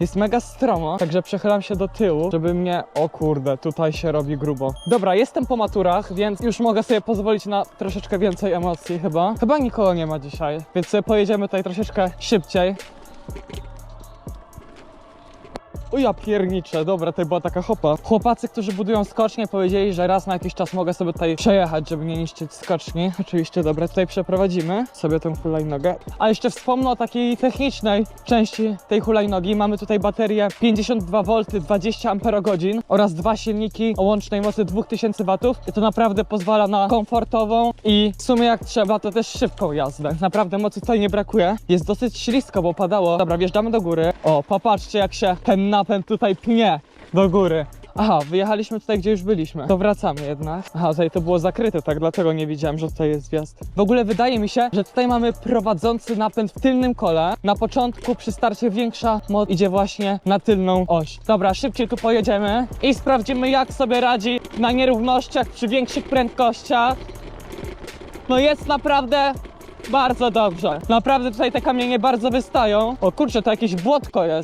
Jest mega stromo, także przechylam się do tyłu, żeby mnie... O kurde, tutaj się robi grubo. Dobra, jestem po maturach, więc już mogę sobie pozwolić na troszeczkę więcej emocji chyba. Chyba nikogo nie ma dzisiaj, więc sobie pojedziemy tutaj troszeczkę szybciej. O ja dobra, to była taka hopa. Chłopacy, którzy budują skocznie powiedzieli, że raz na jakiś czas mogę sobie tutaj przejechać, żeby nie niszczyć skoczni. Oczywiście, dobra, tutaj przeprowadzimy sobie tę hulajnogę. A jeszcze wspomnę o takiej technicznej części tej hulajnogi. Mamy tutaj baterię 52V, 20 Ah oraz dwa silniki o łącznej mocy 2000 W. I to naprawdę pozwala na komfortową i w sumie jak trzeba, to też szybką jazdę. Naprawdę mocy tutaj nie brakuje. Jest dosyć ślisko, bo padało. Dobra, wjeżdżamy do góry. O, popatrzcie jak się ten napęd tutaj pnie do góry. Aha, wyjechaliśmy tutaj, gdzie już byliśmy. To wracamy jednak. Aha, tutaj to było zakryte, tak dlatego nie widziałem, że tutaj jest wjazd. W ogóle wydaje mi się, że tutaj mamy prowadzący napęd w tylnym kole. Na początku przy starcie większa moc idzie właśnie na tylną oś. Dobra, szybciej tu pojedziemy i sprawdzimy jak sobie radzi na nierównościach przy większych prędkościach. No jest naprawdę bardzo dobrze. Naprawdę tutaj te kamienie bardzo wystają. O kurczę, to jakieś błotko jest.